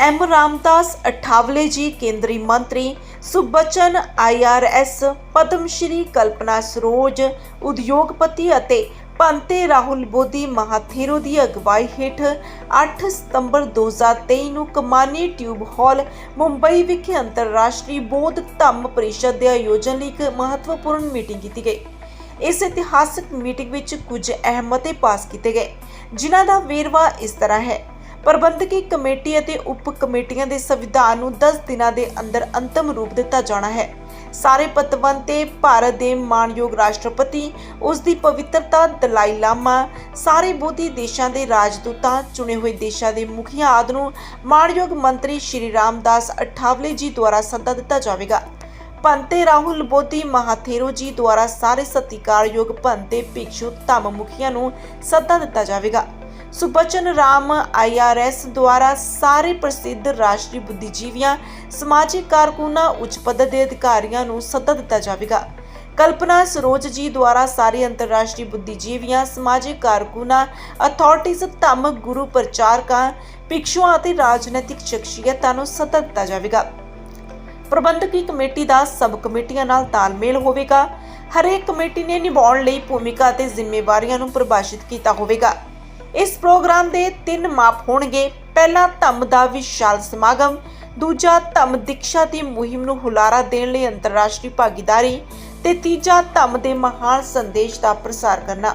M. Ramdas Athawale ji, ਕੇਂਦਰੀ ਮੰਤਰੀ ਸੁਬਚਨ ਆਈਆਰਐਸ ਪਦਮ ਸ਼੍ਰੀ ਕਲਪਨਾ ਸਰੋਜ, ਉਦਯੋਗਪਤੀ ਅਤੇ ਪੰਤੇ ਰਾਹੁਲ ਬੋਧੀ ਮਹਾਥੇਰੋ ਦੀ ਅਗਵਾਈ ਹੇਠ 8 ਸਤੰਬਰ 2023 ਨੂੰ ਕਮਾਨੀ ਟਿਊਬ ਹਾਲ ਮੁੰਬਈ ਵਿਖੇ ਅੰਤਰਰਾਸ਼ਟਰੀ ਬੌਧ ਧੰਮ ਪਰਿਸ਼ਦ ਦੇ ਆਯੋਜਨ ਲਈ ਇੱਕ ਮਹੱਤਵਪੂਰਨ ਮੀਟਿੰਗ ਕੀਤੀ ਗਈ। ਇਸ ਇਤਿਹਾਸਕ ਮੀਟਿੰਗ ਵਿੱਚ ਕੁਝ ਅਹਿਮ ਮਤੇ ਪਾਸ ਕੀਤੇ ਗਏ, ਜਿਨ੍ਹਾਂ ਦਾ ਵੇਰਵਾ ਇਸ ਤਰ੍ਹਾਂ ਹੈ। ਪ੍ਰਬੰਧਕੀ ਕਮੇਟੀ ਅਤੇ ਉਪ ਕਮੇਟੀਆਂ ਦੇ ਸੰਵਿਧਾਨ ਨੂੰ 10 ਦਿਨਾਂ ਦੇ ਅੰਦਰ ਅੰਤਮ ਰੂਪ ਦਿੱਤਾ ਜਾਣਾ ਹੈ। ਸਾਰੇ ਪਤਵੰਤ ਤੇ ਭਾਰਤ ਦੇ ਮਾਨਯੋਗ ਰਾਸ਼ਟਰਪਤੀ, ਉਸ ਦੀ ਪਵਿੱਤਰਤਾ, ਦਲਾਈ ਲਾਮਾ, ਸਾਰੇ ਬੋਧੀ ਦੇਸ਼ਾਂ ਦੇ ਰਾਜਦੂਤਾਂ, ਚੁਣੇ ਹੋਏ ਦੇਸ਼ਾਂ ਦੇ ਮੁਖੀਆਂ ਆਦਿ ਨੂੰ ਮਾਨਯੋਗ ਮੰਤਰੀ ਸ਼੍ਰੀ ਰਾਮਦਾਸ ਅਠਾਵਲੇ ਜੀ ਦੁਆਰਾ ਸੱਦਾ ਦਿੱਤਾ ਜਾਵੇਗਾ। ਪੰਤੇ ਰਾਹੁਲ ਬੋਧੀ ਮਹਾਥੇਰੋ ਜੀ ਦੁਆਰਾ ਸਾਰੇ ਸਤਿਕਾਰਯੋਗ ਪੰਤੇ ਭਿਕਸ਼ੂ ਧੰਮ ਮੁਖੀਆਂ ਨੂੰ ਸੱਦਾ ਦਿੱਤਾ ਜਾਵੇਗਾ। ਸੁਬਚਨ ਰਾਮ ਆਈਆਰਐਸ ਦੁਆਰਾ ਸਾਰੇ ਪ੍ਰਸਿੱਧ ਰਾਸ਼ਟਰੀ ਬੁੱਧੀਜੀਵੀਆਂ, ਸਮਾਜਿਕ ਕਾਰਕੁਨਾਂ, ਉੱਚ ਪੱਧਰ ਦੇ ਅਧਿਕਾਰੀਆਂ ਨੂੰ ਸੱਦਾ ਦਿੱਤਾ ਜਾਵੇਗਾ। ਕਲਪਨਾ ਸਰੋਜ ਜੀ ਦੁਆਰਾ ਸਾਰੇ ਅੰਤਰਰਾਸ਼ਟਰੀ ਬੁੱਧੀਜੀਵੀਆਂ, ਸਮਾਜਿਕ ਕਾਰਕੁਨਾਂ ਅਥਾਰਟੀਜ਼ ਧੰਮ ਗੁਰੂ ਪ੍ਰਚਾਰਕਾਂ, ਭਿਕਸ਼ੂਆਂ ਅਤੇ ਰਾਜਨੀਤਿਕ ਸ਼ਖਸੀਅਤਾਂ ਨੂੰ ਸੱਦਾ ਦਿੱਤਾ ਜਾਵੇਗਾ। ਪ੍ਰਬੰਧਕੀ ਕਮੇਟੀ ਦਾ ਸਬ ਕਮੇਟੀਆਂ ਨਾਲ ਤਾਲਮੇਲ ਹੋਵੇਗਾ। ਹਰੇਕ ਕਮੇਟੀ ਨੇ ਨਿਭਾਉਣ ਲਈ ਭੂਮਿਕਾ ਅਤੇ ਜ਼ਿੰਮੇਵਾਰੀਆਂ ਨੂੰ ਪਰਿਭਾਸ਼ਿਤ ਕੀਤਾ ਹੋਵੇਗਾ। ਇਸ ਪ੍ਰੋਗਰਾਮ ਦੇ ਤਿੰਨ ਮਾਪ ਹੋਣਗੇ। ਪਹਿਲਾ ਧੰਮ ਦਾ ਵਿਸ਼ਾਲ ਸਮਾਗਮ, ਦੂਜਾ ਧੰਮ ਦੀਕਸ਼ਾ ਦੀ ਮੁਹਿੰਮ ਨੂੰ ਹੁਲਾਰਾ ਦੇਣ ਲਈ ਅੰਤਰਰਾਸ਼ਟਰੀ ਭਾਗੀਦਾਰੀ ਤੇ ਤੀਜਾ ਧੰਮ ਦੇ ਮਹਾਨ ਸੰਦੇਸ਼ ਦਾ ਪ੍ਰਸਾਰ ਕਰਨਾ।